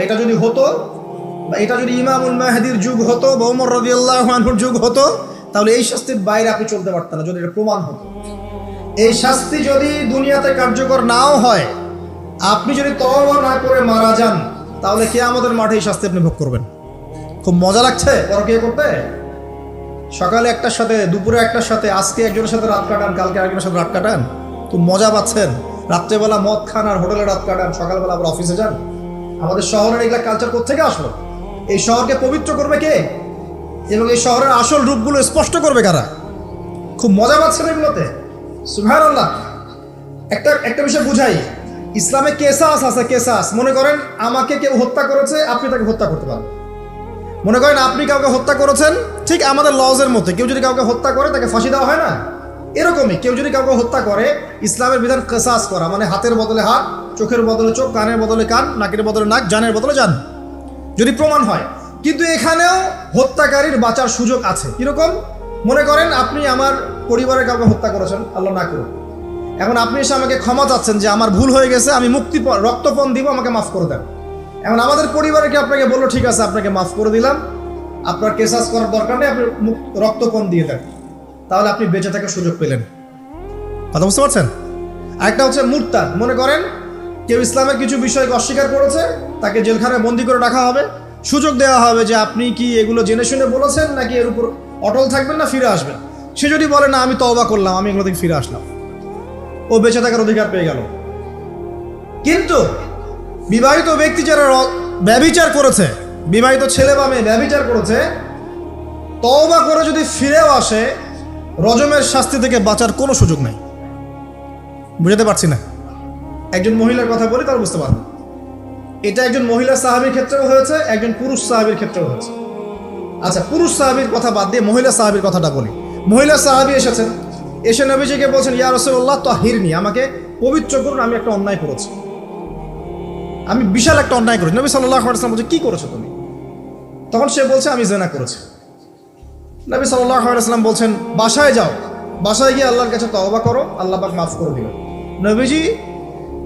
বা এটা যদি হতো, বা এটা যদি ইমামুল মাহাদির যুগ হতো বা ওমর রদিয়াল্লাহুর যুগ হতো, তাহলে এই শাস্তির বাইরে আপনি চলতে পারতেন না, যদি এটা প্রমাণ হতো। এই শাস্তি যদি দুনিয়াতে কার্যকর নাও হয়, আপনি যদি তওবা না করে মারা যান, তাহলে কে আমাদের মাঠে এই শাস্তি আপনি ভোগ করবেন। খুব মজা লাগছে? পরকিয়া করতে সকালে একটার সাথে, দুপুরে একটার সাথে, আজকে একজনের সাথে রাত কাটান, কালকে আরেকজনের সাথে রাত কাটান। খুব মজা পাচ্ছেন। রাত্রেবেলা মদ খান আর হোটেলে রাত কাটান, সকালবেলা আবার অফিসে যান। আমাদের শহরের এগুলা কালচার কোথেকে আসলো? এই শহরকে পবিত্র করবে কে? এবং এই শহরের আসল রূপগুলো স্পষ্ট করবে কারা? খুব মজা পাচ্ছেন এগুলোতে? সুভার আল্লাহ একটা একটা বিষয় বুঝাই। ইসলামে কেসাস আছে, কেসাস। মনে করেন আমাকে কেউ হত্যা করেছে, আপনি তাকে হত্যা করতে পারেন মনে করেন আপনি কাউকে হত্যা করেছেন, ঠিক আমাদের লজের মধ্যে। কেউ যদি কাউকে হত্যা করে, তাকে ফাঁসি দেওয়া হয় না? এরকমই। কেউ যদি কাউকে হত্যা করে, ইসলামের বিধান কেসাস করা মানে হাতের বদলে হাত চোখের বদলে চোখ, কানের বদলে কান, নাকের বদলে নাক, জানের বদলে জান। যদি প্রমাণ হয়, কিন্তু এখানেও হত্যাকারীর বাঁচার সুযোগ আছে। কীরকম? মনে করেন আপনি আমার পরিবারের কাউকে হত্যা করেছেন, আল্লাহ না করুন এখন আপনি এসে আমাকে ক্ষমা চাচ্ছেন যে আমার ভুল হয়ে গেছে, আমি মুক্তি রক্তপণ দিব, আমাকে মাফ করে দেন। এখন আমাদের পরিবারকে আপনাকে বলল, ঠিক আছে, আপনাকে মাফ করে দিলাম। আপনার কেসাস করার দরকার নেই, আপনি রক্তপণ দিয়ে দেন। তাহলে আপনি বেঁচে থাকার সুযোগ পেলেন। কথা বুঝতে পারছেন? আরেকটা হচ্ছে মুরতাদ। মনে করেন কেউ ইসলামের কিছু বিষয়কে অস্বীকার করেছে, তাকে জেলখানায় বন্দি করে রাখা হবে। সুযোগ দেওয়া হবে যে আপনি কি এগুলো জেনে শুনে বলেছেন, নাকি এর উপর অটল থাকবেন না, ফিরে আসবেন? সে যদি বলে, না, আমি তওবা করলাম, আমি এগুলো থেকে ফিরে আসলাম। ও বেঁচে থাকার অধিকার পেয়ে গেল। কিন্তু বিবাহিত ব্যক্তি যারা র- ব্যভিচার করেছে, বিবাহিত ছেলে বা মেয়ে ব্যভিচার করেছে, তওবা করে যদি ফিরেও আসে, রজমের শাস্তি থেকে বাঁচার কোনো সুযোগ নেই। বুঝাতে পারছি না? একজন মহিলার কথা বলি, তাহলে বুঝতে পারবেন। এটা একজন মহিলা সাহাবির ক্ষেত্রেও হয়েছে, একজন পুরুষ সাহাবির ক্ষেত্রেও হয়েছে। আচ্ছা পুরুষ সাহাবির কথা বাদ দিয়ে মহিলা সাহাবির কথাটা বলি। মহিলা সাহাবি এসেছেন, এসে নবীজিকে বলছেন, ইয়া রসুল্লাহ তাহিরনি। আমাকে পবিত্র করুন, আমি একটা অন্যায় করেছি। আমি বিশাল একটা অন্যায় করেছি। নবী সাল্লাহ বলছে, কি করেছ তুমি? তখন সে বলছে, আমি জেনা করেছি। নবী সাল্লাহ আলাইসাল্লাম বলছেন, বাসায় যাও। বাসায় গিয়ে আল্লাহর কাছে তওবা করো, আল্লাহ পাক মাফ করে দিবেন। নবীজি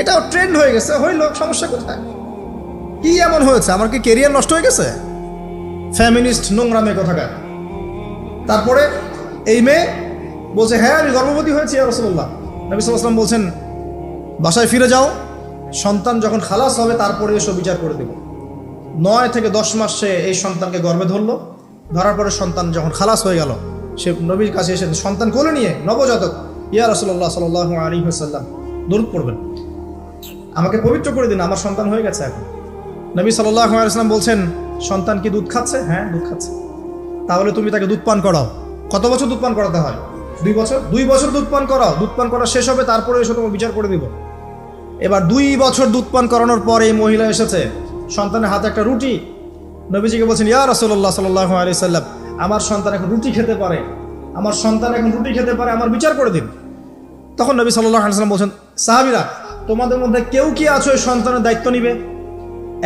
এটাও ট্রেন্ড হয়ে গেছে। হইল, সমস্যা কোথায়? কি এমন হয়েছে? আমার কি কেরিয়ার নষ্ট হয়ে গেছে? ফ্যামিলিস্ট নোংরামে কোথাকার। তারপরে এই মেয়ে বলছে হ্যাঁ আমি গর্ভবতী হয়েছি আর রসুল্লাহ নবী সাল্লাম বলছেন, বাসায় ফিরে যাও, সন্তান যখন খালাস হবে, তারপরে এসব বিচার করে দেব। নয় থেকে দশ মাস সে এই সন্তানকে গর্ভে ধরলো। ধরার পরে সন্তান যখন খালাস হয়ে গেল, সে নবীর কাছে এসে, সন্তান কোলে নিয়ে নবজাতক, ইয়া রসল্লাহ সাল আলী সাল্লাম দরুদ পড়বেন। আমাকে পবিত্র করে দিন, আমার সন্তান হয়ে গেছে এখন। নবী আলাইসলাম বলছেন, সন্তান কি দুধ খাচ্ছে? হ্যাঁ দুধ খাচ্ছে। তাহলে তুমি তাকে দুধ পান করাও। কত বছর দুধ পান করাতে হয়? দুই বছর? দুই বছর দুধ পান করাও। দুধ পান করা শেষ হবে, তারপরে এসে তোমার বিচার করে দিব। এবার দুই বছর দুধ পান করানোর পর এই মহিলা এসেছে। সন্তানের হাতে একটা রুটি। নবীজিকে বলছেন, ইয়া রসল্লাহ সাল্লাহ আলি সাল্লাম আমার সন্তান এখন রুটি খেতে পারে। আমার সন্তান এখন রুটি খেতে পারে, আমার বিচার করে দিন। তখন নবী সাল্লাহ আলিয়াল্লাম বলছেন, সাহাবিরা তোমাদের মধ্যে কেউ কি আছো এই সন্তানের দায়িত্ব নিবে?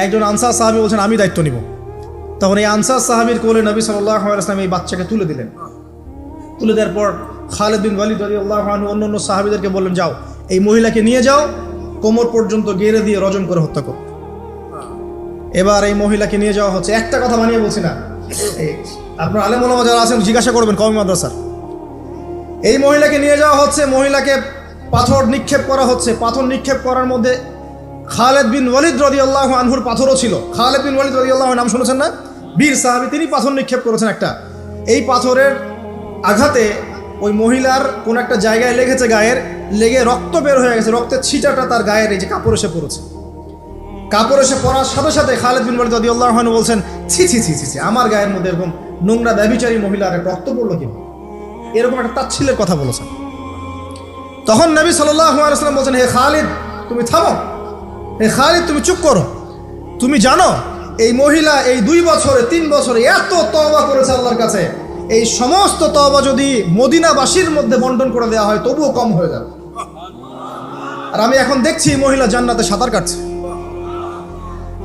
একজন আনসার সাহাবি বলছেন, আমি দায়িত্ব নিব। তখন এই আনসার সাহাবির কোলে নবী আলাইসলাম এই বাচ্চাকে তুলে দিলেন। তুলে দেওয়ার পর খালেদ বিন ওয়ালিদ আল্লাহ অন্য অন্য সাহাবিদেরকে বললেন, যাও, এই মহিলাকে নিয়ে যাও, কোমর পর্যন্ত গেড়ে দিয়ে রজম করে হত্যা করো। এবার এই মহিলাকে নিয়ে যাওয়া হচ্ছে। একটা কথা বানিয়ে বলছি না। আপনার আলেম ওলামা যারা আছেন, জিজ্ঞাসা করবেন কমি মাদ্রাসার। এই মহিলাকে নিয়ে যাওয়া হচ্ছে, মহিলাকে পাথর নিক্ষেপ করা হচ্ছে। পাথর নিক্ষেপ করার মধ্যে খালেদ বিন ওয়ালিদ রদি আল্লাহ আনহুর পাথরও ছিল। খালেদ বিন ওয়ালিদ রদি আল্লাহ নাম শুনেছেন না? বীর সাহাবি, তিনি পাথর নিক্ষেপ করেছেন একটা। এই পাথরের আঘাতে ওই মহিলার কোন একটা জায়গায় লেগেছে গায়ের, লেগে রক্ত বের হয়ে গেছে। রক্তের ছিটাটা তার গায়ের এই যে কাপড় এসে পড়েছে। কাপড় এসে পড়ার সাথে সাথে খালেদ বিন ওয়ালিদ রাদিয়াল্লাহু আনহু বলছেন, ছি ছি ছি ছি ছি, আমার গায়ের মধ্যে এরকম নোংরা ব্যভিচারী মহিলার রক্ত পড়ল কি এরকম একটা তাচ্ছিলের কথা বলেছেন। তখন নবী আলাইহি বলছেন, হে খালিদ, তুমি থামো। হে খালিদ, তুমি চুপ করো। তুমি জানো, এই মহিলা এই দুই বছরে, তিন বছরে এত তওবা করেছে আল্লাহর কাছে। এই সমস্ত তওবা যদি মদিনাবাসীর মধ্যে বন্টন করে দেওয়া হয়, তবুও কম হয়ে যাবে। আর আমি এখন দেখছি মহিলা জান্নাতে সাঁতার কাটছে।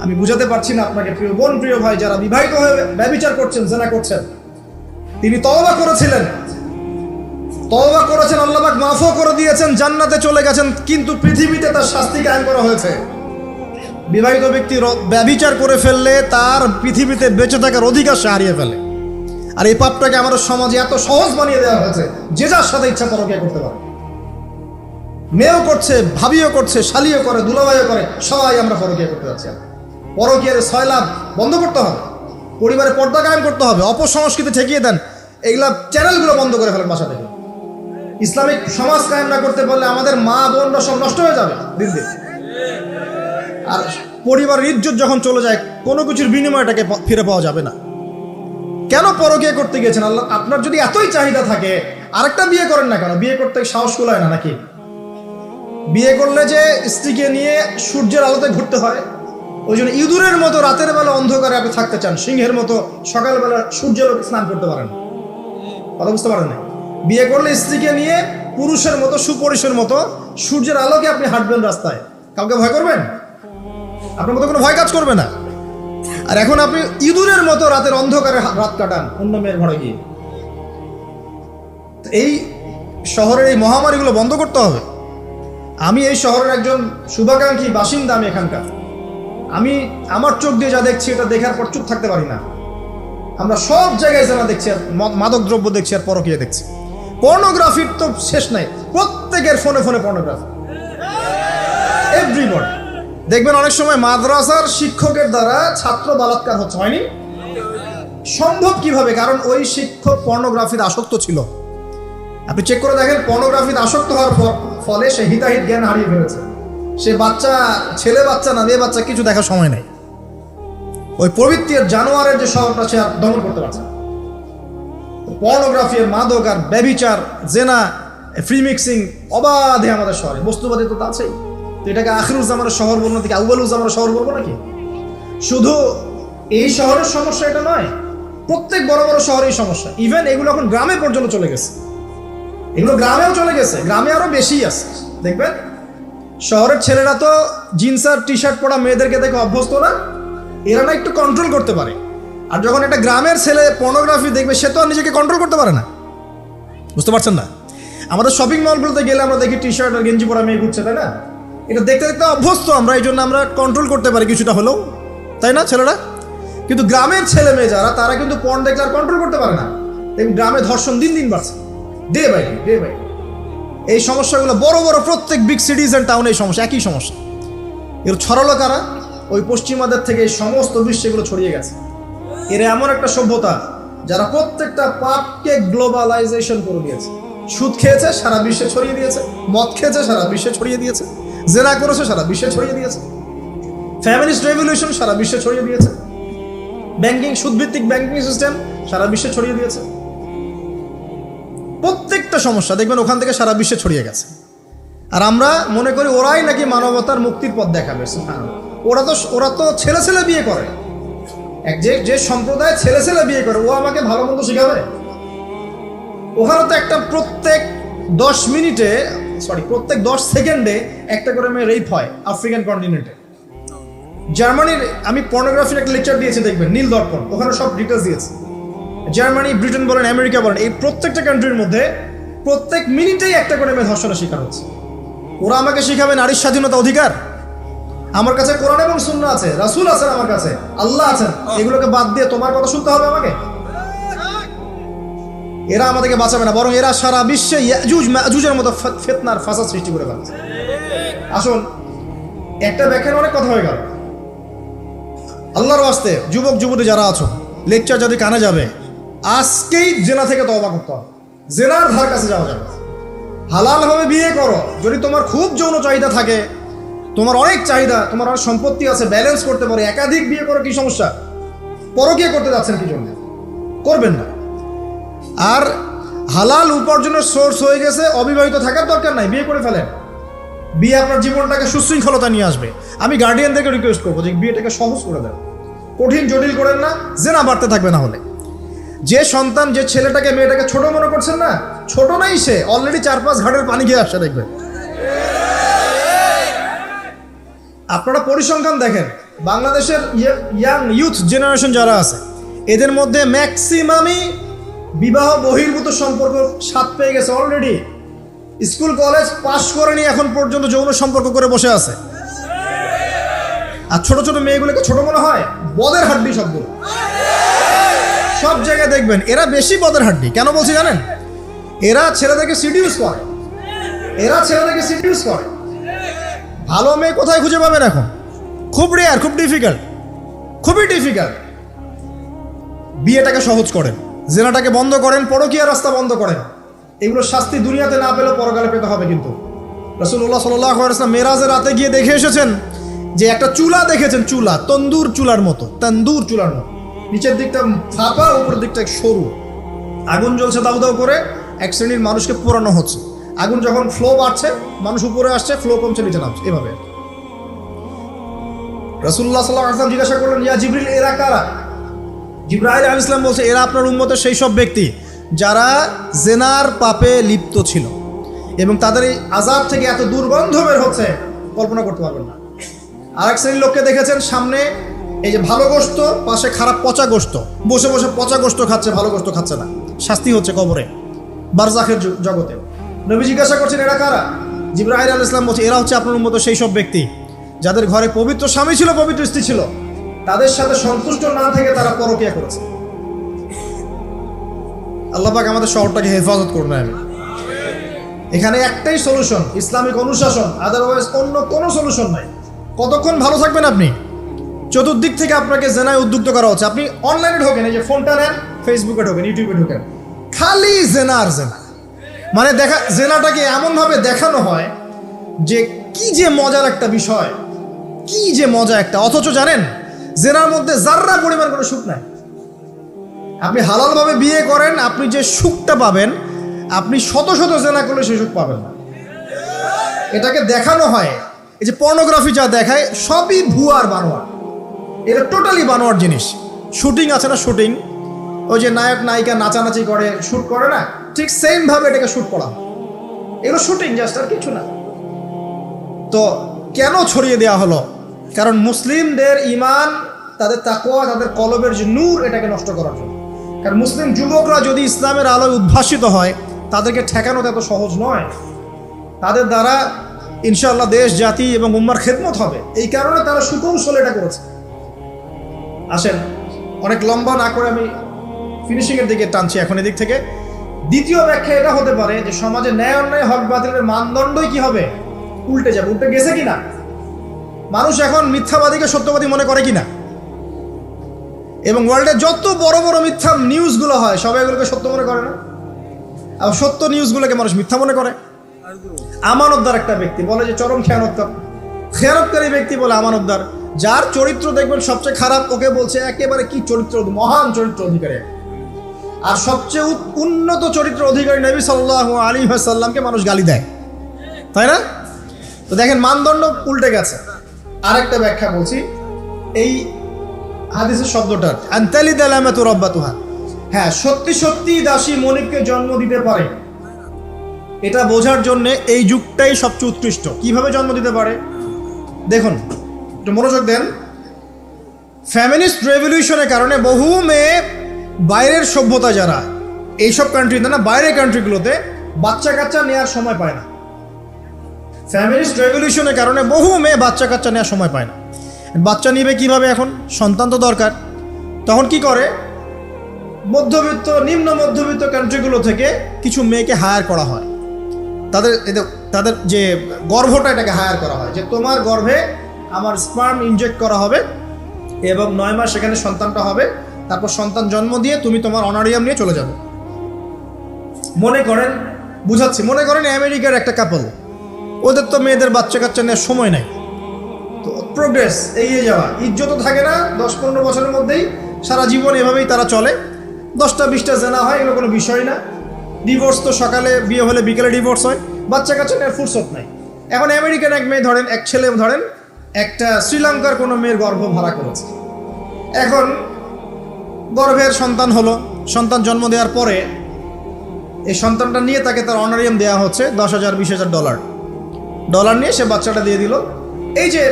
আমি বুঝাতে পারছি না আপনাকে, প্রিয় বোন, প্রিয় ভাই, যারা বিবাহিত হয়ে ব্যবিচার করছেন, জেনা করছেন। তিনি তওবা করেছিলেন। তওবা করেছেন আল্লাহবাক মাফও করে দিয়েছেন, জান্নাতে চলে গেছেন, কিন্তু পৃথিবীতে তার শাস্তি কায়েম করা হয়েছে। বিবাহিত ব্যক্তি র- ব্যভিচার করে ফেললে তার পৃথিবীতে বেঁচে থাকার অধিকার সে হারিয়ে ফেলে। আর এই পাপটাকে আমাদের সমাজে এত সহজ বানিয়ে দেওয়া হয়েছে, যে যার সাথে ইচ্ছা পরকিয়া করতে পারে। মেয়েও করছে, ভাবিও করছে, শালিও করে, দুলাভাইও করে, সবাই আমরা পরকিয়া করতে যাচ্ছি। পরকিয়ার ছয় লাভ বন্ধ করতে হবে। পরিবারে পর্দা কায়েম করতে হবে, অপসংস্কৃতি ঠেকিয়ে দেন। এইগুলা চ্যানেলগুলো বন্ধ করে ফেলেন বাসা থেকে। ইসলামিক সমাজ কায়েম না করতে পারলে আমাদের মা বোনরা সব নষ্ট হয়ে যাবে দিন দিন। আর পরিবারের ইজ্জত যখন চলে যায়, কোনো কিছুর বিনিময়টাকে ফিরে পাওয়া যাবে না। কেন পরকিয়া করতে গিয়েছেন আল্লাহ? আপনার যদি এতই চাহিদা থাকে, আরেকটা বিয়ে করেন না কেন? বিয়ে করতে সাহস কুলায় না নাকি? বিয়ে করলে যে স্ত্রীকে নিয়ে সূর্যের আলোতে ঘুরতে হয়, ওই জন্য ইঁদুরের মতো রাতের বেলা অন্ধকারে আপনি থাকতে চান, সিংহের মতো সকালবেলা সূর্যের স্নান করতে পারেন। কথা বুঝতে পারেন না বিয়ে করলে স্ত্রীকে নিয়ে পুরুষের মতো, সুপুরুষের মতো সূর্যের আলোকে আপনি হাঁটবেন রাস্তায়। কাউকে ভয় করবেন? আপনার মতো কোনো ভয় কাজ করবে না। আর এখন আপনি ইঁদুরের মতো রাতের অন্ধকারে রাত কাটান, অন্য মেয়ের ঘরে গিয়ে। এই শহরের এই মহামারীগুলো বন্ধ করতে হবে। আমি এই শহরের একজন শুভাকাঙ্ক্ষী বাসিন্দা আমি এখানকার। আমি আমার চোখ দিয়ে যা দেখছি, এটা দেখার পর চুপ থাকতে পারি না। আমরা সব জায়গায় জানা দেখছি আর মদ- মাদক দ্রব্য দেখছি আর পরকীয় দেখছি। পর্নোগ্রাফির তো শেষ নাই। প্রত্যেকের ফোনে ফোনে পর্নোগ্রাফি এভরিবডি দেখবেন অনেক সময় মাদ্রাসার শিক্ষকের দ্বারা ছাত্র বালাৎকার হচ্ছে, হয়নি? সম্ভব কীভাবে? কারণ ওই শিক্ষক পর্নোগ্রাফিতে আসক্ত ছিল। আপনি চেক করে দেখেন পর্নোগ্রাফিতে আসক্ত হওয়ার ফলে সে হিতাহিত জ্ঞান হারিয়ে ফেলেছে। সে বাচ্চা, ছেলে বাচ্চা না, মেয়ে বাচ্চা, কিছু দেখার সময় নেই। ওই প্রবৃত্তির জানোয়ারের যে স্বভাবটা সে দমন করতে পারছে পর্নোগ্রাফি মাদক আর ব্যবিচার, জেনা ফ্রি মিক্সিং অবাধে আমাদের শহরে। বস্তুবাদী তো আছেই। তো এটাকে আখিরুজ্জামানের শহর বলব নাকি আউবালুজ্জামানের শহর বলব নাকি? শুধু এই শহরের সমস্যা এটা নয়, প্রত্যেক বড় বড় শহরেই সমস্যা। ইভেন এগুলো এখন গ্রামে পর্যন্ত চলে গেছে। এগুলো গ্রামেও চলে গেছে, গ্রামে আরও বেশি আছে। দেখবেন? শহরের ছেলেরা তো জিন্স আর টি শার্ট পরা মেয়েদেরকে দেখে অভ্যস্ত না, এরা না একটু কন্ট্রোল করতে পারে। আর যখন একটা গ্রামের ছেলে পর্নোগ্রাফি দেখবে, সে তো আর নিজেকে কন্ট্রোল করতে পারে না। বুঝতে পারছেন না? আমাদের শপিং মলগুলোতে গেলে আমরা দেখি টি শার্ট আর গেঞ্জি পরা মেয়ে ঘুরছে, তাই না? এটা দেখতে দেখতে অভ্যস্ত আমরা, এই জন্য আমরা কন্ট্রোল করতে পারি কিছুটা হলেও। তাই না, ছেলেরা? কিন্তু গ্রামের ছেলে মেয়ে যারা, তারা কিন্তু পর্ন দেখলে আর কন্ট্রোল করতে পারে না। গ্রামে ধর্ষণ দিন দিন বাড়ছে। Day by day day by এই সমস্যাগুলো বড় বড় প্রত্যেক বিগ সিটিজ অ্যান্ড টাউনে এই সমস্যা, একই সমস্যা। এর ছড়ালো কারা? ওই পশ্চিমাদের থেকে এই সমস্ত বিশ্বে এগুলো ছড়িয়ে গেছে। এর এমন একটা সভ্যতা যারা প্রত্যেকটা পাপকে গ্লোবালাইজেশন করে দিয়েছে। সুদ খেয়েছে, সারা বিশ্বে ছড়িয়ে দিয়েছে, মদ খেয়েছে, সারা বিশ্বে ছড়িয়ে দিয়েছে, জেনা করেছে, সারা বিশ্বে ছড়িয়ে দিয়েছে, ফ্যামিলিস্ট রেভলিউশন সারা বিশ্বে ছড়িয়ে দিয়েছে, ব্যাংকিং, সুদভিত্তিক ব্যাংকিং সিস্টেম সারা বিশ্বে ছড়িয়ে দিয়েছে। প্রত্যেকটা সমস্যা দেখবেন ওখান থেকে সারা বিশ্বে ছড়িয়ে গেছে। আর আমরা মনে করি ওরাই নাকি মানবতার মুক্তির পথ দেখাবে। ওরা তো ওরা তো ছেলে ছেলে বিয়ে করে। এক যে যে সম্প্রদায় ছেলে ছেলে বিয়ে করে, ও আমাকে ভালো মন্দ শেখাবে? ওখানে তো একটা প্রত্যেক দশ মিনিটে সরি প্রত্যেক দশ সেকেন্ডে একটা করে মেয়ে রেপ হয় আফ্রিকান কন্টিনেন্টে জার্মানির, আমি পর্নোগ্রাফির একটা লেকচার দিয়েছি, দেখবেন, নীল দর্পণ, ওখানে সব ডিটেলস দিয়েছে। জার্মানি, ব্রিটেন বলেন, আমেরিকা বলেন, এই প্রত্যেকটা কান্ট্রির মধ্যে প্রত্যেক মিনিটেই একটা করে মেয়ে ধর্ষণের শিকার হচ্ছে। ওরা আমাকে শিখাবে নারীর স্বাধীনতা অধিকার। আমার কাছে কোরআন এবং শূন্য আছে রাসূল আছেন আমার কাছে আল্লাহ আছেন। এগুলোকে বাদ দিয়ে তোমার কথা শুনতে হবে আমাকে? এরা আমাদেরকে বাঁচাবে না বরং এরা সারা বিশ্বে ইয়াজুজ মাজুজের মতো ফিতনার ফাসাদ সৃষ্টি করে ফেলছে। আসুন একটা ব্যাখ্যার অনেক কথা হয়ে গেল। আল্লাহর ওয়াস্তে যুবক যুবতী যারা আছো লেকচার যদি কানে যাবে আজকেই জেনা থেকে তবা করতে হবে। জেনার ধার কাছে যাওয়া যাবে। হালালভাবে বিয়ে করো। যদি তোমার খুব যৌন চাহিদা থাকে তোমার অনেক চাহিদা, তোমার অনেক সম্পত্তি আছে ব্যালেন্স করতে পারে, একাধিক বিয়ে করো, কি সমস্যা? পরকীয়া করতে যাচ্ছেন কি জন্য? করবেন না। আর হালাল উপার্জনের সোর্স হয়ে গেছে, অবিবাহিত থাকার দরকার নাই, বিয়ে করে ফেলেন। বিয়ে আপনার জীবনটাকে সুশৃঙ্খলতা নিয়ে আসবে। আমি গার্ডিয়ানদেরকে রিকোয়েস্ট করব যে বিয়েটাকে সহজ করে দেন। কঠিন, জটিল করেন না, জেনা বাড়তে থাকবে না হলে। যে সন্তান, যে ছেলেটাকে, মেয়েটাকে ছোট মনে করছেন না, ছোট নাই সে অলরেডি চার পাঁচ ঘাটের পানি খেয়ে আসছে, দেখবেন। আপনারা পরিসংখ্যান দেখেন, বাংলাদেশের ইয়াং ইউথ জেনারেশন যারা আছে, এদের মধ্যে ম্যাক্সিমামই বিবাহ বহির্ভূত সম্পর্ক স্বাদ পেয়ে গেছে অলরেডি স্কুল কলেজ পাশ করেনি এখন পর্যন্ত, যৌন সম্পর্ক করে বসে আছে। আর ছোট ছোট মেয়েগুলোকে ছোট মনে হয়, বদের হাড্ডি সবগুলো সব জায়গায় দেখবেন, এরা বেশি বদের হাড্ডি। কেন বলছি জানেন? এরা ছেলেদেরকে সিডিউস করে। এরা ছেলেদেরকে সিডিউস করে। ভালো মেয়ে কোথায় খুঁজে পাবেন এখন? খুব রেয়ার খুব ডিফিকাল্ট খুবই ডিফিকাল্ট বিয়েটাকে সহজ করেন, জেনাটাকে বন্ধ করেন, পরকীয়া রাস্তা বন্ধ করেন। এগুলো শাস্তি দুনিয়াতে না পেলেও পরকালে পেতে হবে কিন্তু। রসুল্লাহ সাল্লাম মেরাজের রাতে গিয়ে দেখে এসেছেন যে একটা চুলা দেখেছেন, চুলা, তন্দুর চুলার মতো, তন্দুর চুলার মতো। নিচের দিকটা ফাঁপা, উপরের দিকটা সরু। আগুন জ্বলছে দাউ দাউ করে, এক শ্রেণির মানুষকে পোড়ানো হচ্ছে। আগুন যখন ফ্লো বাড়ছে মানুষ উপরে আসছে ফ্লো কমছে, নিচে নামছে। এভাবে। রসুল্লাহ সাল্লাহ আসলাম জিজ্ঞাসা করলেন, ইয়া জিবরিল, এরা কারা? জিব্রাহিল আল ইসলাম বলছে, এরা আপনার উন্মতের সেই সব ব্যক্তি যারা জেনার পাপে লিপ্ত ছিল এবং তাদের এই আজাব থেকে এত দুর্গন্ধ বের হচ্ছে, কল্পনা করতে পারবেন না। আর এক শ্রেণির লোককে দেখেছেন, সামনে এই যে ভালো গোস্ত পাশে খারাপ পচা গোস্ত বসে বসে পচা গোস্ত খাচ্ছে, ভালো গোস্ত খাচ্ছে না। শাস্তি হচ্ছে কবরে বারজাখের জগতে। নবী জিজ্ঞাসা করছেন, এরা কারা? জিব্রাহিল আল ইসলাম বলছে, এরা হচ্ছে আপনার মতো সেই সব ব্যক্তি। যাদের ঘরে পবিত্র স্বামী ছিল, পবিত্র স্ত্রী ছিল। তাদের সাথে সন্তুষ্ট না থেকে তারা পরকিয়া করেছে। আল্লাহ পাক আমাদের শহরটাকে হেফাজত করুন আমি এখানে একটাই সলিউশন ইসলামিক অনুশাসন। আদারওয়াইজ অন্য কোনো সলিউশন নাই। কতক্ষণ ভালো থাকবেন আপনি? চতুর্দিক থেকে আপনাকে জেনায় উদ্যুক্ত করা হচ্ছে। আপনি অনলাইনে ঢোকেন, এই যে ফোনটা নেন ফেসবুকে ঢোকেন ইউটিউবে ঢোকেন। খালি জেনা আর জেনা। মানে দেখা, জেনাটাকে এমনভাবে দেখানো হয় যে কি যে মজার একটা বিষয়, কি যে মজা একটা। অথচ জানেন, জেনার মধ্যে জাররা পরিমাণ কোনো সুখ নাই। আপনি হালালভাবে বিয়ে করেন, আপনি যে সুখটা পাবেন, আপনি শত শত জেনা করলে সেই সুখ পাবেন না। এটাকে দেখানো হয়। এই যে পর্নোগ্রাফি যা দেখায়, সবই ভুয়ার বানোয়ার। এটা টোটালি বানোয়ার জিনিস। শুটিং আছে না শুটিং? ওই যে নায়ক নায়িকা নাচানাচি করে শ্যুট করে না? ঠিক সেম ভাবে এটাকে শ্যুট করা। এগুলো শুটিং জাস্ট আর কিছু না। তো কেন ছড়িয়ে দেওয়া হলো? কারণ মুসলিমদের ইমান তাদের তাকোয়া তাদের কলবের যে নূর, এটাকে নষ্ট করার জন্য। কারণ মুসলিম যুবকরা যদি ইসলামের আলোয় উদ্ভাসিত হয়, তাদেরকে ঠেকানো এত সহজ নয়। তাদের দ্বারা ইনশাআল্লাহ দেশ, জাতি এবং উম্মার খেদমত হবে। এই কারণে তারা সুকৌশল এটা করেছে। আসেন, অনেক লম্বা না করে আমি ফিনিশিংয়ের দিকে টানছি এখন এদিক থেকে। দ্বিতীয় ব্যাখ্যা এটা হতে পারে যে সমাজে ন্যায় অন্যায়, হক বাতিলের মানদণ্ডই কি হবে? উল্টে যাবে। উল্টে গেছে কিনা? মানুষ এখন মিথ্যাবাদীকে সত্যবাদী মনে করে কিনা? এবং ওয়ার্ল্ডে যত বড় বড় মিথ্যা নিউজগুলো হয়, সবাই এগুলোকে সত্য মনে করে না? আর সত্য নিউজগুলোকে মানুষ মিথ্যা মনে করে? আমানতদার একটা ব্যক্তি বলে যে চরম খেয়ানতকার। খেয়ানতকারী ব্যক্তি বলে আমানতদার। যার চরিত্র দেখবেন সবচেয়ে খারাপ, ওকে বলছে একেবারে কি চরিত্র? মহান চরিত্র অধিকারী। আর সবচেয়ে উন্নত চরিত্র অধিকারী নবী সাল্লাহ আলী সাল্লামকে মানুষ গালি দেয়। তাই না? তো দেখেন মানদণ্ড উল্টে গেছে। আরেকটা ব্যাখ্যা বলছি। এই হাদিসের শব্দটার আন্তালি দালামাতু রব্বাতুহা। হ্যাঁ সত্যি সত্যি দাসী মনিককে জন্ম দিতে পারে। এটা বোঝার জন্যে এই যুগটাই সবচেয়ে উৎকৃষ্ট। কীভাবে জন্ম দিতে পারে? দেখুন, একটু মনোযোগ দেন। ফ্যামিনিস্ট রেভলিউশনের কারণে বহু মেয়ে বাইরের সভ্যতা যারা, এইসব কান্ট্রিতে না, বাইরের কান্ট্রিগুলোতে বাচ্চা কাচ্চা নেওয়ার সময় পায় না। ফ্যামিলিস্ট রেভলিউশনের কারণে বহু মেয়ে বাচ্চা কাচ্চা নেওয়ার সময় পায় না। বাচ্চা নিবে কীভাবে এখন? সন্তান তো দরকার। তখন কি করে? মধ্যবিত্ত, নিম্ন মধ্যবিত্ত কান্ট্রিগুলো থেকে কিছু মেয়েকে হায়ার করা হয়। তাদের তাদের যে গর্ভটা এটাকে হায়ার করা হয়। যে তোমার গর্ভে আমার স্পার্ম ইনজেক্ট করা হবে এবং নয় মাস সেখানে সন্তানটা হবে। তারপর সন্তান জন্ম দিয়ে তুমি তোমার অনারিয়াম নিয়ে চলে যাবে। মনে করেন, বুঝাচ্ছি, মনে করেন আমেরিকার একটা কাপল ওদের তো মেয়েদের বাচ্চা কাচ্চা নেওয়ার সময় নাই। তো প্রোগ্রেস এগিয়ে যাওয়া। ইজ্জত থাকে না, দশ পনেরো বছরের মধ্যেই সারা জীবন এভাবেই তারা চলে। দশটা, বিশটা জেনা হয়, এগুলো কোনো বিষয় না। ডিভোর্স তো সকালে বিয়ে হলে বিকেলে ডিভোর্স হয়, বাচ্চা কাচ্চা নেওয়ার ফুরসত নাই। এখন আমেরিকান এক মেয়ে ধরেন, এক ছেলে ধরেন, একটা শ্রীলঙ্কার কোনো মেয়ের গর্ভ ভাড়া করেছে। এখন গর্ভের সন্তান হলো, সন্তান জন্ম দেওয়ার পরে এই সন্তানটা নিয়ে তাকে তার অনারিয়াম দেওয়া হচ্ছে দশ হাজার, বিশ হাজার ডলার। ডলার নিয়ে সে বাচ্চাটা দিয়ে দিল। এই যে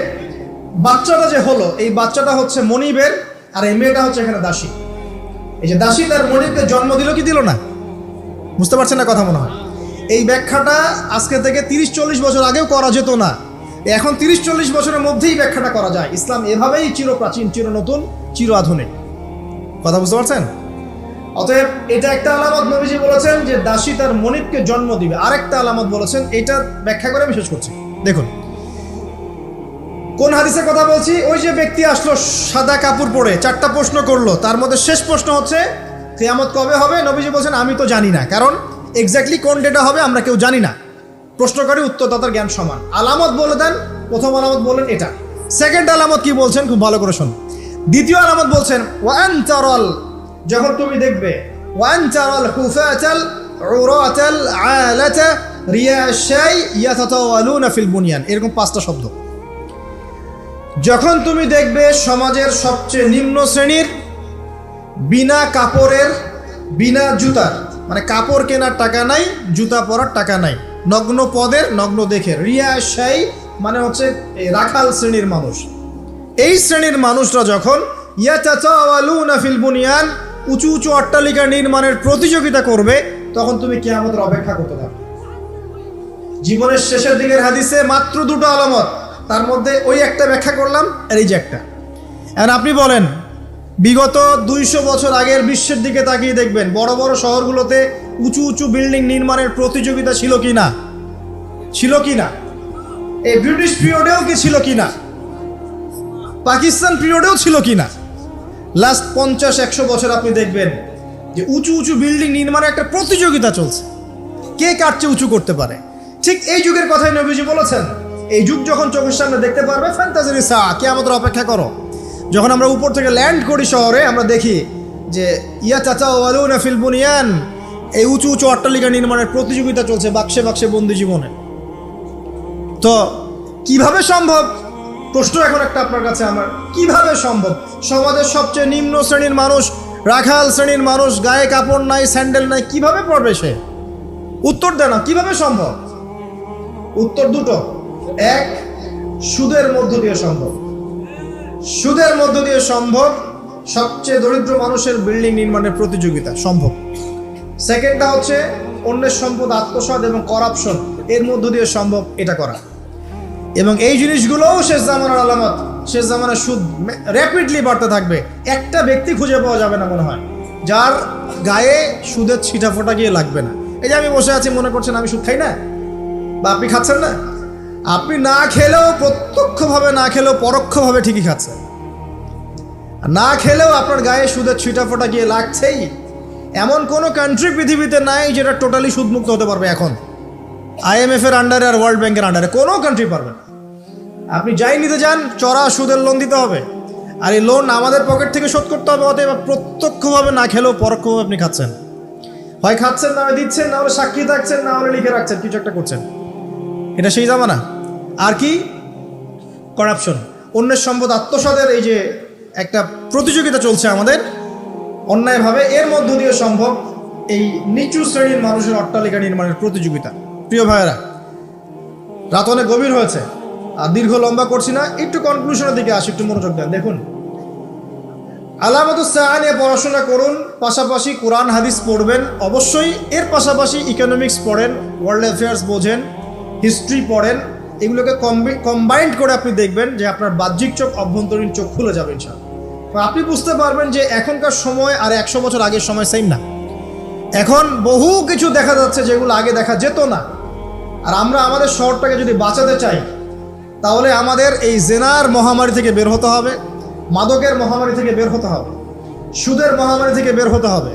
বাচ্চাটা যে হলো, এই বাচ্চাটা হচ্ছে মনিবের আর এই মেয়েটা হচ্ছে এখানে দাসী। এই যে দাসী তার মনিবকে জন্ম দিল কি দিল না? বুঝতে পারছেন না কথা মনে হয়? এই ব্যাখ্যাটা আজকে থেকে তিরিশ, চল্লিশ বছর আগেও করা যেত না। এখন তিরিশ, চল্লিশ বছরের মধ্যেই ব্যাখ্যাটা করা যায়। ইসলাম এভাবেই চির প্রাচীন চির নতুন চির আধুনিক কথা বুঝতে পারছেন? অতএব এটা একটা আলামত নবীজি বলেছেন যে দাসী তার মনিবকে জন্ম দিবে। আরেকটা আলামত বলেছেন এটা ব্যাখ্যা করে আমি শেষ করছি। দেখুন, কোন হাদিসের কথা বলছি? ওই যে ব্যক্তি আসলো সাদা কাপড় পরে, চারটা প্রশ্ন করল, তার মধ্যে শেষ প্রশ্ন হচ্ছে, কেয়ামত কবে হবে? নবীজি বলছেন, আমি তো জানি না, কারণ এক্স্যাক্টলি কোন ডেটা হবে আমরা কেউ জানি না। প্রশ্নকারী উত্তরদাতার জ্ঞান সমান। আলামত বলে দেন, প্রথম আলামত বলেন এটা। সেকেন্ড আলামত কি বলছেন? খুব ভালো করে শুন দ্বিতীয় আলামত বলছেন ওয়ান চারল যখন তুমি দেখবে ওয়ান চারল হুফাতাল উরাতাল আলাতা রিয়াশাই ইয়াতাতাওয়ালুনা ফিল বুনিয়ান। এরকম পাঁচটা শব্দ। যখন তুমি দেখবে সমাজের সবচেয়ে নিম্ন শ্রেণির বিনা কাপড়ের, বিনা জুতার মানে কাপড় কেনার টাকা নাই, জুতা পরার টাকা নাই, নগ্ন পদের নগ্ন দেখে, রিয়াশাই মানে হচ্ছে রাখাল শ্রেণির মানুষ। এই শ্রেণির মানুষরা যখন ইয়াতাতাওয়ালুনা ফিল বুনিয়ান উঁচু উঁচু অট্টালিকা নির্মাণের প্রতিযোগিতা করবে, তখন তুমি কিয়ামতের অপেক্ষা করতে থাকবে। জীবনের শেষের দিকের হাদিসে মাত্র দুটো আলামত, তার মধ্যে ওই একটা ব্যাখ্যা করলাম আর এই যে একটা। এখন আপনি বলেন, বিগত দুইশো বছর আগের বিশ্বের দিকে তাকিয়ে দেখবেন, বড় বড় শহরগুলোতে উঁচু উঁচু বিল্ডিং নির্মাণের প্রতিযোগিতা ছিল কি না ছিল কি না এই ব্রিটিশ পিরিয়ডেও কি ছিল কি না পাকিস্তান পিরিয়ডেও ছিল কি না লাস্ট পঞ্চাশ, একশো বছর আপনি দেখবেন যে উঁচু উঁচু বিল্ডিং নির্মাণের একটা প্রতিযোগিতা চলছে। কে কাটছে উঁচু করতে পারে? ঠিক এই যুগের কথাই নবীজি বলেছেন। এই যুগ যখন চোখের সামনে দেখতে পারবে ফ্যান্টাসির সা কে আমাদের অপেক্ষা করো? যখন আমরা উপর থেকে ল্যান্ড করি শহরে, আমরা দেখি যে, ইয়া চাচা ওয়ালু নাফিল বুনিয়ান, এই উঁচু উঁচু অট্টালিকা নির্মাণের প্রতিযোগিতা চলছে বাক্সে বাক্সে বন্দি জীবনে। তো কীভাবে সম্ভব? প্রশ্ন এখন একটা আপনার কাছে আমার, কীভাবে সম্ভব? সমাজের সবচেয়ে নিম্ন শ্রেণির মানুষ, রাখাল শ্রেণির মানুষ, গায়ে কাপড় নাই, স্যান্ডেল নাই, কীভাবে পড়বে সে? উত্তর না, কীভাবে সম্ভব? উত্তর দুটো। এক, সুদের মধ্য দিয়ে সম্ভব। সুদের মধ্য দিয়ে সম্ভব, সবচেয়ে দরিদ্র মানুষের বিল্ডিং নির্মাণের প্রতিযোগিতা, সম্ভব। সেকেন্ডটা হচ্ছে অন্যের সম্পদ আত্মসাৎ এবং করাপশন, এর মধ্য দিয়ে সম্ভব এটা করা। এবং এই জিনিসগুলোও শেষ জামানার আলামত। শেষ জামানার সুদ র্যাপিডলি বাড়তে থাকবে। একটা ব্যক্তি খুঁজে পাওয়া যাবে না মনে হয়। যার গায়ে সুদের ছিটা ফোটা গিয়ে লাগবে না। এই যে আমি বসে আছি, মনে করছেন আমি সুদ খাই না? বা আপনি খাচ্ছেন না? আপনি না খেলেও প্রত্যক্ষভাবে, না খেলেও পরোক্ষভাবে ঠিকই খাচ্ছেন। না খেলেও আপনার গায়ে সুদের ছিটা ফোটা গিয়ে লাগছেই। এমন কোনো কান্ট্রি পৃথিবীতে নাই যেটা টোটালি সুদমুক্ত হতে পারবে এখন। আইএমএফ এর আন্ডারে আর ওয়ার্ল্ড ব্যাংকের আন্ডারে কোনো কান্ট্রি পারবে না। আপনি যাই নিতে যান চড়া সুদের লোন দিতে হবে। আর এই লোন আমাদের পকেট থেকে শোধ করতে হবে, অতএব প্রত্যক্ষভাবে না খেলেও পরোক্ষভাবে আপনি খাচ্ছেন। হয় খাচ্ছেন, না হয় দিচ্ছেন, না হলে সাক্ষী থাকছেন, না হলে লিখে রাখছেন, কিছু একটা করছেন। এটা সেই জামানা। আর কি? করাপশন অন্যের সম্পদ আত্মসাদের এই যে একটা প্রতিযোগিতা চলছে আমাদের, অন্যায়ভাবে এর মধ্য দিয়ে সম্ভব এই নিচু শ্রেণির মানুষের অট্টালিকা নির্মাণের প্রতিযোগিতা। প্রিয় ভাইয়েরা, রাত অনেক গভীর হয়েছে, আর দীর্ঘ লম্বা করছি না, একটু কনক্লুশনের দিকে আসি, একটু মনোযোগ দেন। দেখুন আলামতুসাহ নিয়ে পড়াশোনা করুন, পাশাপাশি কোরআন, হাদিস পড়বেন, অবশ্যই এর পাশাপাশি ইকোনমিক্স পড়েন ওয়ার্ল্ড অ্যাফেয়ার্স বোঝেন হিস্ট্রি পড়েন, এগুলোকে কম্বাইন্ড করে আপনি দেখবেন যে আপনার বাহ্যিক চোখ, অভ্যন্তরীণ চোখ খুলে যাবে, ইনশাআল্লাহ। আপনি বুঝতে পারবেন যে এখনকার সময় আর একশো বছর আগের সময় সেম না। এখন বহু কিছু দেখা যাচ্ছে যেগুলো আগে দেখা যেত না। আর আমরা আমাদের শহরটাকে যদি বাঁচাতে চাই, তাহলে আমাদের এই জেনার মহামারী থেকে বের হতে হবে, মাদকের মহামারী থেকে বের হতে হবে, সুদের মহামারী থেকে বের হতে হবে,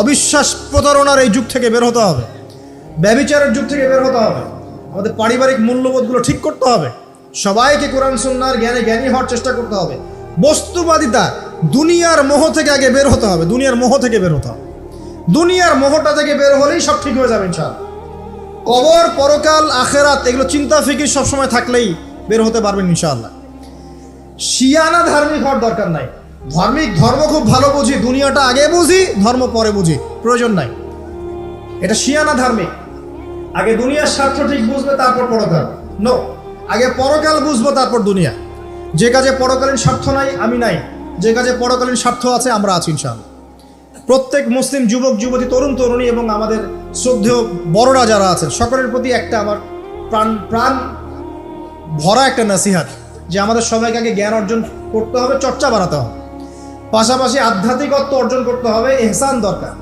অবিশ্বাস প্রতারণার এই যুগ থেকে বের হতে হবে, ব্যবিচারের যুগ থেকে বের হতে হবে, আমাদের পারিবারিক মূল্যবোধগুলো ঠিক করতে হবে, সবাইকে কোরআন, সুন্নার জ্ঞানে জ্ঞানী হওয়ার চেষ্টা করতে হবে, বস্তুবাদিতা দুনিয়ার মোহ থেকে আগে বের হতে হবে, দুনিয়ার মোহ থেকে বের হতে হবে, দুনিয়ার মোহটা থেকে বের হলেই সব ঠিক হয়ে যাবে ইনশাআল্লাহ। কবর, পরকাল, আখেরাত, এগুলো চিন্তা, ফিকির সবসময় থাকলেই বের হতে পারবেন ইনশাআল্লাহ। শিয়ানা ধার্মিক হওয়ার দরকার নাই। ধার্মিক ধর্ম খুব ভালো বুঝি, দুনিয়াটা আগে বুঝি, ধর্ম পরে বুঝি, প্রয়োজন নাই। এটা শিয়ানা ধার্মিক? আগে দুনিয়ার স্বার্থ ঠিক বুঝবে, তারপর পরকাল। নো আগে পরকাল বুঝব, তারপর দুনিয়া। যে কাজে পরকালীন স্বার্থ নাই, আমি নাই। যে কাজে পরকালীন স্বার্থ আছে, আমরা আছি ইনশাআল্লাহ। প্রত্যেক মুসলিম যুবক, যুবতী, তরুণ, তরুণী এবং আমাদের শ্রদ্ধেয় বড়রা যারা আছেন, সকলের প্রতি একটা আমার প্রাণ প্রাণ ভরা একটা নাসিহাত যে আমাদের সবাইকে আগে জ্ঞান অর্জন করতে হবে, চর্চা বাড়াতে হবে। পাশাপাশি আধ্যাত্মিকত্ব অর্জন করতে হবে, এহসান দরকার।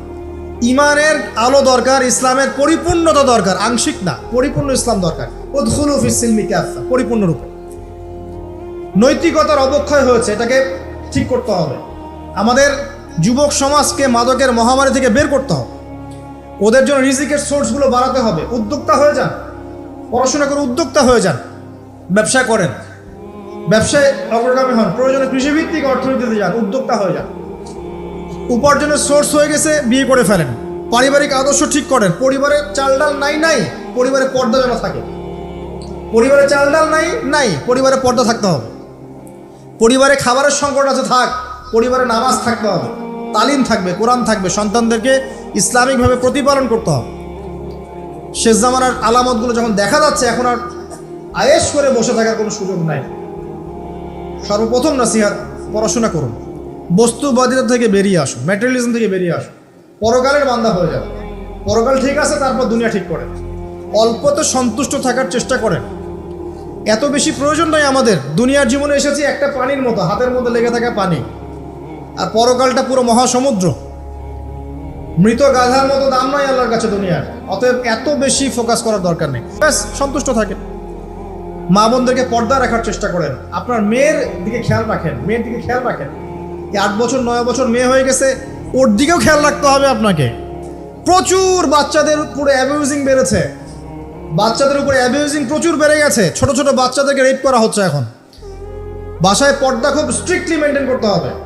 ইমানের আলো দরকার, ইসলামের পরিপূর্ণতা দরকার, আংশিক না, পরিপূর্ণ ইসলাম দরকার। উদ্খুলু ফিসিলমি ক্যাফা পরিপূর্ণরূপে নৈতিকতার অবক্ষয় হয়েছে, এটাকে ঠিক করতে হবে। আমাদের যুবক সমাজকে মাদকের মহামারী থেকে বের করতে হবে। ওদের জন্য রিজিকের সোর্সগুলো বাড়াতে হবে। উদ্যোক্তা হয়ে যান। পড়াশোনা করে উদ্যোক্তা হয়ে যান। ব্যবসা করেন। ব্যবসায় অগ্রগামী হন। প্রয়োজনে কৃষিভিত্তিক অর্থনীতিতে যান। উদ্যোক্তা হয়ে যান। উপার্জনের সোর্স হয়ে গেছে বিয়ে করে ফেলেন। পারিবারিক আদর্শ ঠিক করেন। পরিবারে চাল ডাল নাই নাই পরিবারে পর্দা যেন থাকে। পরিবারে চাল ডাল নাই নাই পরিবারে পর্দা থাকতে হবে। পরিবারে খাবারের সংকট আছে, থাক। পরিবারে নামাজ থাকতে হবে। তালিম থাকবে, কোরআন থাকবে, সন্তানদেরকে ইসলামিকভাবে প্রতিপালন করতে হবে। শেষ জামানার আলামতগুলো যখন দেখা যাচ্ছে, এখন আর আয়েস করে বসে থাকার কোনো সুযোগ নাই। সর্বপ্রথম নাসিহাত, পড়াশোনা করুন। বস্তুবাদিতা থেকে বেরিয়ে আসুন ম্যাটেরিয়ালিজম থেকে বেরিয়ে আসুন। পরকালের বান্দা হয়ে যাবে পরকাল ঠিক আছে, তারপর দুনিয়া ঠিক করেন। অল্পতে সন্তুষ্ট থাকার চেষ্টা করেন। এত বেশি প্রয়োজন নয় আমাদের। দুনিয়ার জীবনে এসেছি একটা পানির মতো, হাতের মধ্যে লেগে থাকা পানি। আর পরকালটা পুরো মহাসমুদ্র। মৃত গাধার মতো দাম নয় আল্লাহর কাছে দুনিয়ার। অতএব এত বেশি ফোকাস করার দরকার নেই। ব্যাস, সন্তুষ্ট থাকেন। মা বোনদেরকে পর্দা রাখার চেষ্টা করেন। আপনার মেয়ের দিকে খেয়াল রাখেন, মেয়ের দিকে খেয়াল রাখেন। আট বছর, নয় বছর মেয়ে হয়ে গেছে, ওর দিকেও খেয়াল রাখতে হবে আপনাকে। প্রচুর বাচ্চাদের উপরে অ্যাবিউজিং বেড়েছে। বাচ্চাদের উপরে অ্যাবিউজিং প্রচুর বেড়ে গেছে। ছোট ছোট বাচ্চাদেরকে রেপ করা হচ্ছে এখন। বাসায় পর্দা খুব স্ট্রিক্টলি মেনটেন করতে হবে।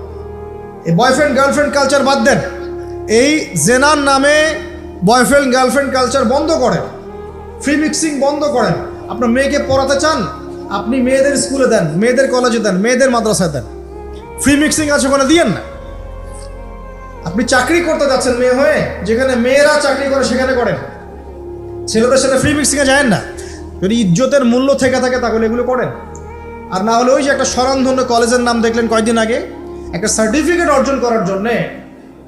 এই বয়ফ্রেন্ড গার্লফ্রেন্ড কালচার বাদ দেন। এই জেনার নামে বয়ফ্রেন্ড গার্লফ্রেন্ড কালচার বন্ধ করেন। ফ্রি মিক্সিং বন্ধ করেন। আপনার মেয়েকে পড়াতে চান, আপনি মেয়েদের স্কুলে দেন, মেয়েদের কলেজে দেন, মেয়েদের মাদ্রাসায় দেন। ফ্রি মিক্সিং আছে ওখানে, দিয়েন না। আপনি চাকরি করতে যাচ্ছেন মেয়ে হয়ে, যেখানে মেয়েরা চাকরি করে সেখানে করেন। ছেলেদের সাথে ফ্রি মিক্সিংয়ে যায় না। যদি ইজ্জতের মূল্য থেকে থাকে তাহলে এগুলো করেন। আর না হলে ওই যে একটা স্বরামধন্য কলেজের নাম দেখলেন কয়েকদিন আগে একটা সার্টিফিকেট অর্জন করার জন্যে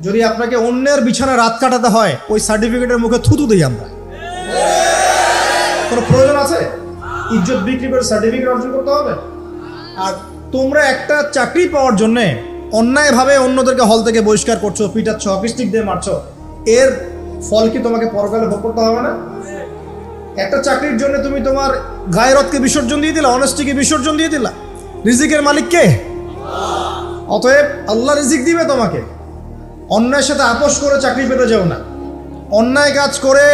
যদি আপনাকে অন্যের বিছানায় রাত কাটাতে হয়, ওই সার্টিফিকেটের মুখে থুতু দিই আমরা। কোনো প্রয়োজন আছে? ইজ্জত বিক্রি করে সার্টিফিকেট অর্জন করতে হবে? আর তোমরা একটা চাকরি পাওয়ার জন্যে অন্যায়ভাবে অন্যদেরকে হল থেকে বহিষ্কার করছ, পিটাচ্ছ অফিস্টিক দিয়ে মারছো, এর ফল কি তোমাকে পরকালে ভোগ করতে হবে না? একটা চাকরির জন্য তুমি তোমার গায়রতকে বিসর্জন দিয়ে দিলা অনেস্টিকে বিসর্জন দিয়ে দিলা। রিজিকের মালিক কে? অতএব আল্লাহ রিজিক দিবে তোমাকে। অন্যায়ের সাথে আপোষ করে চাকরি পেতে যাও না। অন্যায় কাজ করে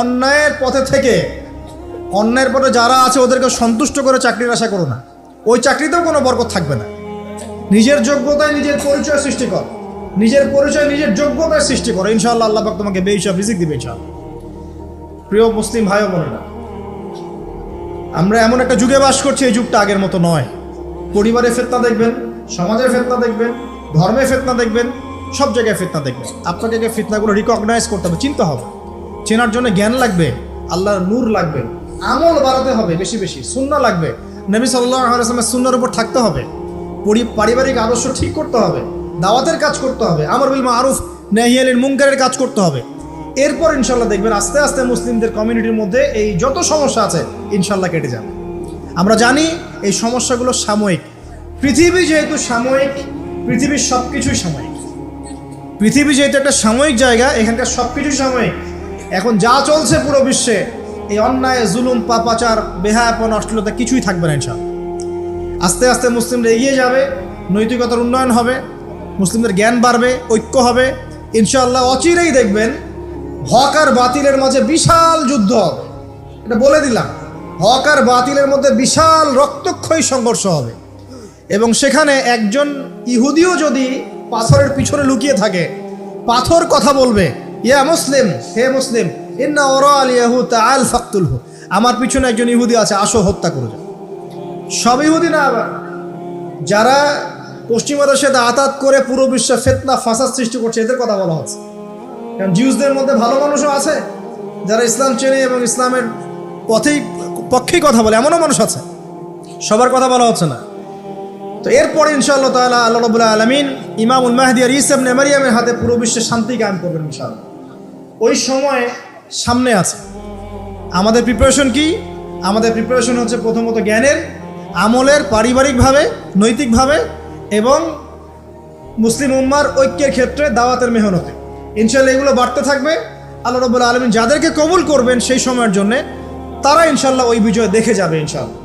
অন্যায়ের পথে থেকে, অন্যায়ের পথে যারা আছে ওদেরকে সন্তুষ্ট করে চাকরির আশা করো না। ওই চাকরিতেও কোনো বরকত থাকবে না। নিজের যোগ্যতায় নিজের পরিচয় সৃষ্টি কর। নিজের পরিচয়, নিজের যোগ্যতায় সৃষ্টি করো। ইনশাআল্লাহ আল্লাহ পাক তোমাকে বেহিসাব রিজিক দিবে ইনশাআল্লাহ। প্রিয় মুসলিম ভাই বোনেরা, আমরা এমন একটা যুগে বাস করছি, এই যুগটা আগের মতো নয়। পরিবারে ফেতনা দেখবেন, সমাজের ফেতনা দেখবেন ধর্মে ফেতনা দেখবেন, সব জায়গায় ফেতনা দেখবেন। আপনাকে যে ফিতনাগুলো রিকগনাইজ করতে হবে, চিন্তা হবে। চেনার জন্য জ্ঞান লাগবে, আল্লাহর নূর লাগবে, আমল বাড়াতে হবে বেশি বেশি শূন্য লাগবে। নবী সাল্লাহ আলাইসলামের সুন্নার উপর থাকতে হবে। পারিবারিক আদর্শ ঠিক করতে হবে, দাওয়াতের কাজ করতে হবে, আমর বিল মারুফ নেহিয়ালিন মুঙ্কারের কাজ করতে হবে। এরপর ইনশাল্লাহ দেখবেন আস্তে আস্তে মুসলিমদের কমিউনিটির মধ্যে এই যত সমস্যা আছে ইনশাল্লাহ কেটে যাবে। আমরা জানি এই সমস্যাগুলো সাময়িক। পৃথিবী যেহেতু সাময়িক, পৃথিবীর সব কিছুই সাময়িক। পৃথিবী যেহেতু একটা সাময়িক জায়গা, এখানকার সব কিছুই সাময়িক। এখন যা চলছে পুরো বিশ্বে, এই অন্যায়, জুলুম, পাপাচার, বেহায়াপন, অশ্লীলতা কিছুই থাকবে না ইনশাল্লাহ আস্তে আস্তে মুসলিমরা এগিয়ে যাবে, নৈতিকতার উন্নয়ন হবে, মুসলিমদের জ্ঞান বাড়বে, ঐক্য হবে। ইনশাআল্লাহ অচিরেই দেখবেন, হক আর বাতিলের মাঝে বিশাল যুদ্ধ এটা বলে দিলাম। হক আর বাতিলের মধ্যে বিশাল রক্তক্ষয়ী সংঘর্ষ হবে। এবং সেখানে একজন ইহুদিও যদি পাথরের পিছনে লুকিয়ে থাকে, পাথর কথা বলবে, ইয়া মুসলিম, হে মুসলিম, ইন্না ওরা আল ইয়াহু তাআল ফাকতুলহু। আমার পিছনে একজন ইহুদি আছে, আসো হত্যা করে যাও। সব ইহুদি না, আবার যারা পশ্চিমাদের সাথে আতাত করে পুরো বিশ্বে ফেতনা, ফাসাদ সৃষ্টি করছে, এদের কথা বলা হচ্ছে। কারণ জিউসদের মধ্যে ভালো মানুষও আছে, যারা ইসলাম চেনে এবং ইসলামের পথেই পক্ষেই কথা বলে, এমনও মানুষ আছে। সবার কথা বলা হচ্ছে না। তো এরপরে ইনশাআল্লাহ তাআলা আল্লাহ রাব্বুল আলামিন ইমামুল মাহদি আর ইসা ইবনে মারিয়ামের হাতে পুরো বিশ্বে শান্তি কায়েম করবেন ইনশাআল্লাহ। ওই সময় সামনে আছে। আমাদের প্রিপারেশন কি? আমাদের প্রিপারেশন হচ্ছে প্রথমত জ্ঞানের, আমলের, পারিবারিকভাবে, নৈতিকভাবে এবং মুসলিম উম্মার ঐক্যের ক্ষেত্রে দাওয়াতের মেহনতে। ইনশাল্লাহ এগুলো বাড়তে থাকবে। আল্লাহ রবুল্লা আলমিন যাদেরকে কবুল করবেন সেই সময়ের জন্যে তারা ইনশাল্লাহ ওই বিজয় দেখে যাবে ইনশাল্লাহ।